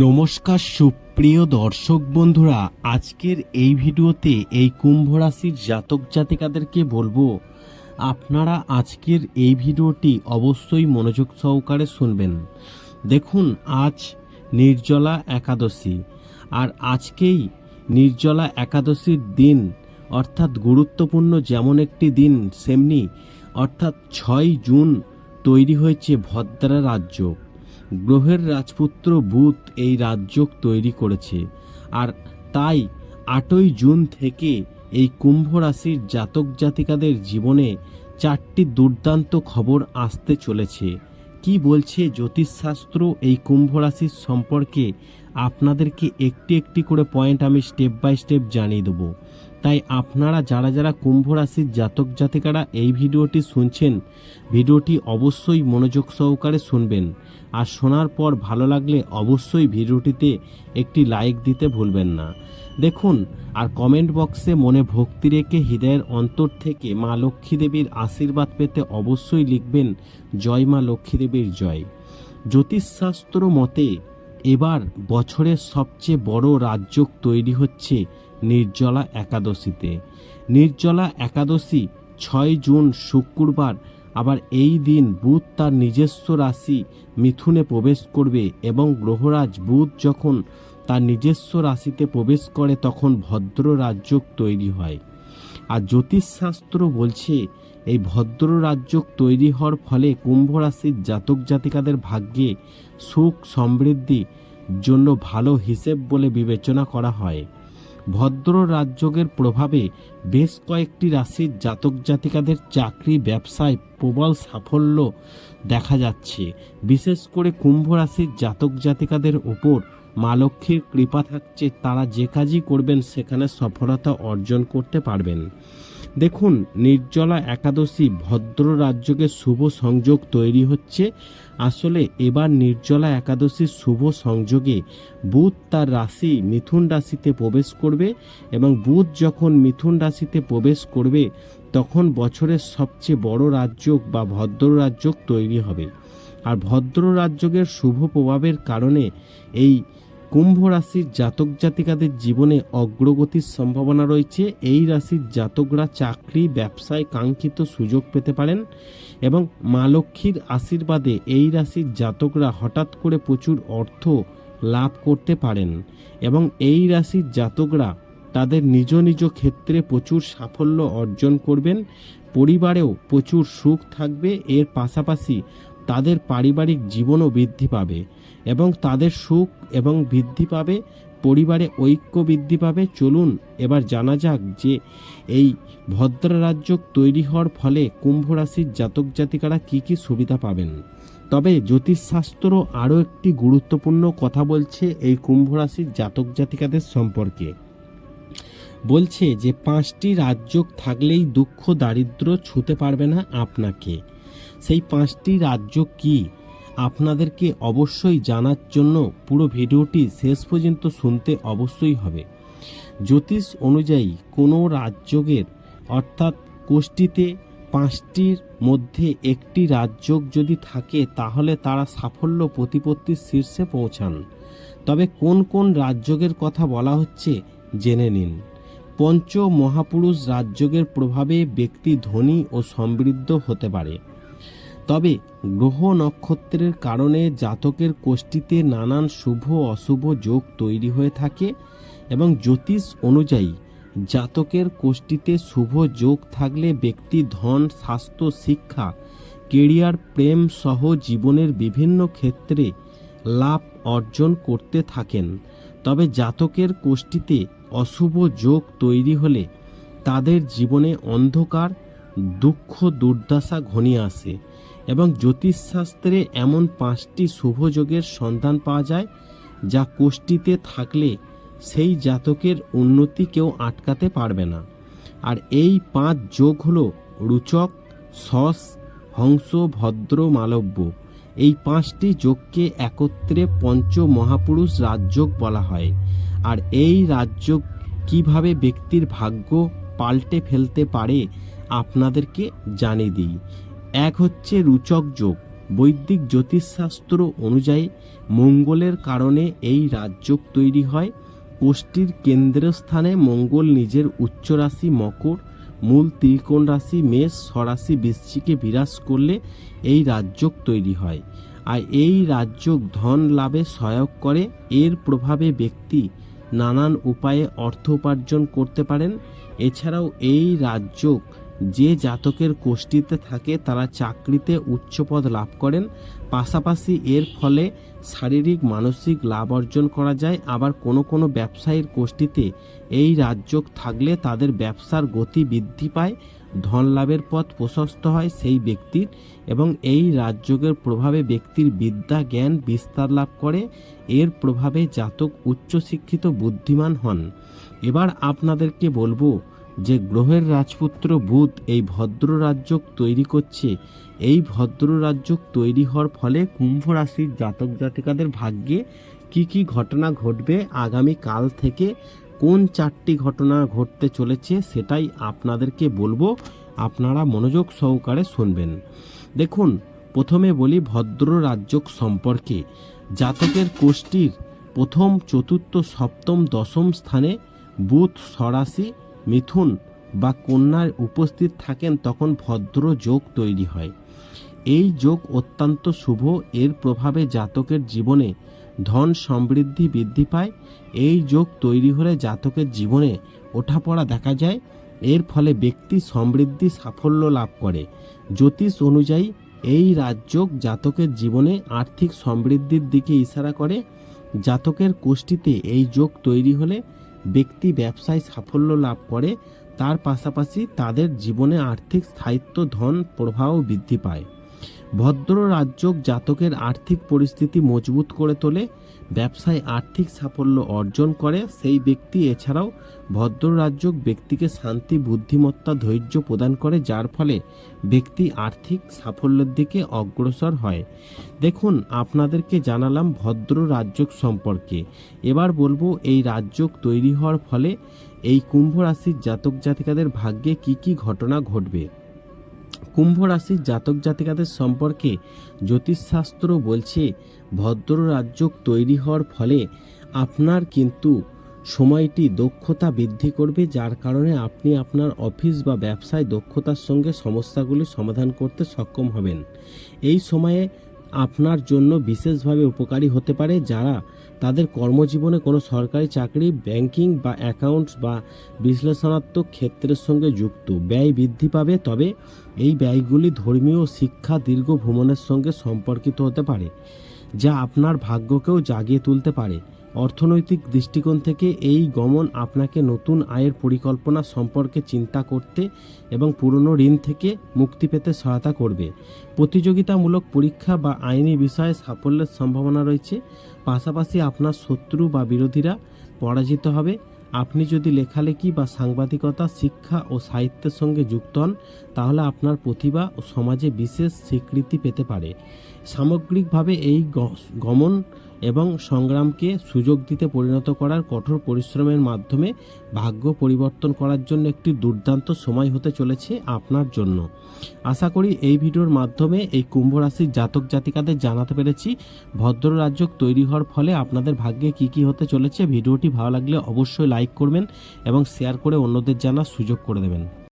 নমস্কার সুপ্রিয় দর্শক বন্ধুরা, আজকের এই ভিডিওতে এই কুম্ভ রাশির জাতক জাতিকাদেরকে বলব, আপনারা আজকের এই ভিডিওটি অবশ্যই মনোযোগ সহকারে শুনবেন। দেখুন, আজ নির্জলা একাদশী, আর আজকেই নির্জলা একাদশীর দিন, অর্থাৎ গুরুত্বপূর্ণ যেমন একটি দিন, সেমনি অর্থাৎ ছয় জুন তৈরি হয়েছে ভদ্রা রাজ্য। গ্রহের রাজপুত্র বুধ এই রাজ্য তৈরি করেছে। আর তাই আটই জুন থেকে এই কুম্ভ রাশির জাতক জাতিকাদের জীবনে চারটি দুর্দান্ত খবর আসতে চলেছে। কি বলছে জ্যোতিষশাস্ত্র এই কুম্ভ রাশির সম্পর্কে আপনাদেরকে একটি একটি করে পয়েন্ট আমি স্টেপ বাই স্টেপ জানিয়ে দেবো। তাই আপনারা যারা যারা কুম্ভ রাশির জাতক জাতিকারা এই ভিডিওটি শুনছেন, ভিডিওটি অবশ্যই মনোযোগ সহকারে শুনবেন। আর শোনার পর ভালো লাগলে অবশ্যই ভিডিওটিতে একটি লাইক দিতে ভুলবেন না। দেখুন, আর কমেন্ট বক্সে মনে ভক্তি রেখে হৃদয়ের অন্তর থেকে মা লক্ষ্মী দেবীর আশীর্বাদ পেতে অবশ্যই লিখবেন, জয় মা লক্ষ্মী দেবীর জয়। জ্যোতিষশাস্ত্র মতে এবার বছরের সবচেয়ে বড় রাজ্য তৈরি হচ্ছে নির্জলা একাদশীতে। নির্জলা একাদশী ছয় জুন শুক্রবার, আবার এই দিন বুধ তার নিজস্ব রাশি মিথুনে প্রবেশ করবে এবং গ্রহরাজ বুধ যখন তার নিজস্ব রাশিতে প্রবেশ করে তখন ভদ্র রাজ্য তৈরি হয়। আর জ্যোতিষশাস্ত্র বলছে এই ভদ্র রাজ্য তৈরি হওয়ার ফলে কুম্ভ রাশির জাতক জাতিকাদের ভাগ্যে সুখ সমৃদ্ধি জন্য ভালো হিসেব বলে বিবেচনা করা হয়। ভদ্র রাজযোগের প্রভাবে বেশ কয়েকটি রাশির জাতক জাতিকাদের চাকরি, ব্যবসায় প্রবল সাফল্য দেখা যাচ্ছে। বিশেষ করে কুম্ভ রাশির জাতক জাতিকাদের উপর মা লক্ষ্মীর কৃপা থাকছে, তারা যে কাজই করবেন সেখানে সফলতা অর্জন করতে পারবেন। দেখুন, নির্জলা একাদশী ভদ্র রাজ্যকে শুভ সংযোগ তৈরি হচ্ছে। আসলে এবার নির্জলা একাদশীর শুভ সংযোগে বুধ তার রাশি মিথুন রাশিতে প্রবেশ করবে এবং বুধ যখন মিথুন রাশিতে প্রবেশ করবে, তখন বছরের সবচেয়ে বড় রাজযোগ বা ভদ্র রাজযোগ তৈরি হবে। আর ভদ্র রাজযোগের শুভ প্রভাবের কারণে এই কুম্ভ রাশির জাতক জাতিকাদের জীবনে অগ্রগতির সম্ভাবনা রয়েছে। এই রাশির জাতকরা চাকরি, ব্যবসায় কাঙ্ক্ষিত সুযোগ পেতে পারেন এবং মা লক্ষ্মীর আশীর্বাদে এই রাশির জাতকরা হঠাৎ করে প্রচুর অর্থ লাভ করতে পারেন এবং এই রাশির জাতকরা তাদের নিজ নিজ ক্ষেত্রে প্রচুর সাফল্য অর্জন করবেন, পরিবারেও প্রচুর সুখ থাকবে, এর পাশাপাশি তাদের পারিবারিক জীবনও বৃদ্ধি পাবে। এবং তাদের সুখ এবং বৃদ্ধি পাবে, পরিবারে ঐক্য বৃদ্ধি পাবে। চলুন, এবার জানা যাক যে এই ভদ্র রাজ্য তৈরি হওয়ার ফলে কুম্ভ রাশির জাতক জাতিকারা কী কী সুবিধা পাবেন। তবে জ্যোতিষশাস্ত্র আরও একটি গুরুত্বপূর্ণ কথা বলছে এই কুম্ভ রাশির জাতক জাতিকাদের সম্পর্কে। বলছে যে পাঁচটি রাজ্য থাকলেই দুঃখ দারিদ্র ছুঁতে পারবে না আপনাকে। সেই পাঁচটি রাজ্য কি? আপনাদেরকে অবশ্যই জানার জন্য পুরো ভিডিওটি শেষ পর্যন্ত শুনতে অবশ্যই হবে। জ্যোতিষ অনুযায়ী কোনো রাজযোগের, অর্থাৎ কোষ্ঠীতে পাঁচটির মধ্যে একটি রাজযোগ যদি থাকে, তাহলে তারা সাফল্য প্রতিপত্তির শীর্ষে পৌঁছান। তবে কোন কোন রাজযোগের কথা বলা হচ্ছে, জেনে নিন। পঞ্চ মহাপুরুষ রাজযোগের প্রভাবে ব্যক্তি ধনী ও সমৃদ্ধ হতে পারে। তবে গ্রহ নক্ষত্রের কারণে জাতকের কোষ্ঠীতে নানান শুভ অশুভ যোগ তৈরি হয়ে থাকে এবং জ্যোতিষ অনুযায়ী জাতকের কোষ্ঠীতে শুভ যোগ থাকলে ব্যক্তি ধন, স্বাস্থ্য, শিক্ষা, কেরিয়ার, প্রেম সহ জীবনের বিভিন্ন ক্ষেত্রে লাভ অর্জন করতে থাকেন। তবে জাতকের কোষ্ঠীতে অশুভ যোগ তৈরি হলে তাদের জীবনে অন্ধকার, দুঃখ, দুর্দশা ঘনিয়ে আসে। এবং জ্যোতিষশাস্ত্রে এমন পাঁচটি শুভ যোগের সন্ধান পাওয়া যায়, যা কোষ্ঠীতে থাকলে সেই জাতকের উন্নতি কেউ আটকাতে পারবে না। আর এই পাঁচ যোগ হলো রুচক, সস, হংস, ভদ্র, মালব্য। এই পাঁচটি যোগকে একত্রে পঞ্চ মহাপুরুষ রাজযোগ বলা হয়। আর এই রাজযোগ কীভাবে ব্যক্তির ভাগ্য পাল্টে ফেলতে পারে, আপনাদেরকে জানিয়ে দিই। এক হচ্ছে রুচক যোগ। বৈদিক জ্যোতিষশাস্ত্র অনুযায়ী মঙ্গলের কারণে এই রাজযোগ তৈরি হয়। কোষ্ঠীর কেন্দ্রস্থানে মঙ্গল নিজের উচ্চ রাশি মকর, মূল ত্রিকোণ রাশি মেষ, স্বরাশি বৃশ্চিকে বিরাজ করলে এই রাজযোগ তৈরি হয়। আর এই রাজযোগ ধন লাভে সহায়ক করে। এর প্রভাবে ব্যক্তি নানান উপায়ে অর্থ উপার্জন করতে পারেন। এছাড়াও এই রাজযোগ যে জাতকের কোষ্ঠীতে থাকে তারা চাকরিতে উচ্চপদ লাভ করেন, পাশাপাশি এর ফলে শারীরিক, মানসিক লাভ অর্জন করা যায়। আবার কোনো কোনো ব্যবসায়ীর কোষ্ঠীতে এই রাজযোগ থাকলে তাদের ব্যবসার গতি বৃদ্ধি পায়, ধন লাভের পথ প্রশস্ত হয় সেই ব্যক্তির এবং এই রাজযোগের প্রভাবে ব্যক্তির বিদ্যা, জ্ঞান বিস্তার লাভ করে। এর প্রভাবে জাতক উচ্চশিক্ষিত, বুদ্ধিমান হন। এবার আপনাদেরকে বলব যে গ্রহের রাজপুত্র বুধ এই ভদ্র রাজ্যক তৈরি করছে, এই ভদ্র রাজ্যক তৈরি হওয়ার ফলে কুম্ভ রাশির জাতক জাতিকাদের ভাগ্যে কি কি ঘটনা ঘটবে, আগামী কাল থেকে কোন চারটি ঘটনা ঘটতে চলেছে সেটাই আপনাদেরকে বলব। আপনারা মনোযোগ সহকারে শুনবেন। দেখুন, প্রথমে বলি ভদ্র রাজ্যক সম্পর্কে। জাতকের কোষ্ঠীর প্রথম, চতুর্থ, সপ্তম, দশম স্থানে বুধ সরাসি মিথুন বা কন্যার উপস্থিত থাকেন তখন ভদ্র যোগ তৈরি হয়। এই যোগ অত্যন্ত শুভ। এর প্রভাবে জাতকের জীবনে ধন সমৃদ্ধি বৃদ্ধি পায়। এই যোগ তৈরি হলে জাতকের জীবনে ওঠাপড়া দেখা যায়। এর ফলে ব্যক্তি সমৃদ্ধি সাফল্য লাভ করে। জ্যোতিষ অনুযায়ী এই রাজযোগ জাতকের জীবনে আর্থিক সমৃদ্ধির দিকে ইশারা করে। জাতকের কোষ্ঠীতে এই যোগ তৈরি হলে ব্যক্তি ব্যবসায় সাফল্য লাভ করে, তার পাশাপাশি তাদের জীবনে আর্থিক স্থায়িত্ব, ধন প্রবাহ বৃদ্ধি পায়। ভদ্র রাজযোগ জাতকের আর্থিক পরিস্থিতি মজবুত করে তোলে, ব্যবসায় আর্থিক সাফল্য অর্জন করে, সেই ব্যক্তি এছাড়াও ভদ্র রাজযোগ ব্যক্তিকে শান্তি, বুদ্ধিমত্তা, ধৈর্য প্রদান করে, যার ফলে ব্যক্তি আর্থিক সাফল্যের দিকে অগ্রসর হয়। দেখুন, আপনাদেরকে জানালাম ভদ্র রাজযোগ সম্পর্কে। এবার বলব, এই রাজযোগ তৈরি হওয়ার ফলে এই কুম্ভ রাশির জাতক জাতিকাদের ভাগ্যে কি কি ঘটনা ঘটবে। কুম্ভ রাশির জাতক জাতিকাদের সম্পর্কে জ্যোতিষশাস্ত্র বলছে, ভদ্র রাজযোগ তৈরি হওয়ার ফলে আপনার কিন্তু সময়টি দক্ষতা বৃদ্ধি করবে, যার কারণে আপনি আপনার অফিস বা ব্যবসায় দক্ষতার সঙ্গে সমস্যাগুলি সমাধান করতে সক্ষম হবেন। এই সময়ে আপনার জন্য বিশেষভাবে উপকারী হতে পারে যারা তাদের কর্মজীবনে কোনো সরকারি চাকরি, ব্যাংকিং বা অ্যাকাউন্টস বা বিশ্লেষণাত্মক ক্ষেত্রের সঙ্গে যুক্ত। ব্যয় বৃদ্ধি পাবে, তবে এই ব্যয়গুলি ধর্মীয় শিক্ষা, দীর্ঘ ভ্রমণের সঙ্গে সম্পর্কিত হতে পারে, যা আপনার ভাগ্যকেও জাগিয়ে তুলতে পারে। অর্থনৈতিক দৃষ্টিকোণ থেকে এই গমন আপনাকে নতুন আয়ের পরিকল্পনা সম্পর্কে চিন্তা করতে এবং পুরনো ঋণ থেকে মুক্তি পেতে সহায়তা করবে। প্রতিযোগিতামূলক পরীক্ষা বা আইনি বিষয়ে সাফল্যের সম্ভাবনা রয়েছে। পাশাপাশি আপনার শত্রু বা বিরোধীরা পরাজিত হবে। আপনি যদি লেখালেখি বা সাংবাদিকতা, শিক্ষা ও সাহিত্যের সঙ্গে যুক্ত হন, তাহলে আপনার প্রতিভা ও সমাজে বিশেষ স্বীকৃতি পেতে পারে। সামগ্রিকভাবে এই গমন এবং সংগ্রামকে সুযোগ দিতে পরিণত করার কঠোর পরিশ্রমের মাধ্যমে ভাগ্য পরিবর্তন করার জন্য একটি দুর্দান্ত সময় হতে চলেছে আপনার জন্য। আশা করি এই ভিডিওর মাধ্যমে এই কুম্ভ রাশির জাতক জাতিকাদের জানাতে পেরেছি, ভদ্র রাজ্য তৈরি হওয়ার ফলে আপনাদের ভাগ্যে কি কি হতে চলেছে। ভিডিওটি ভালো লাগলে অবশ্যই লাইক করবেন এবং শেয়ার করে অন্যদের জানার সুযোগ করে দেবেন।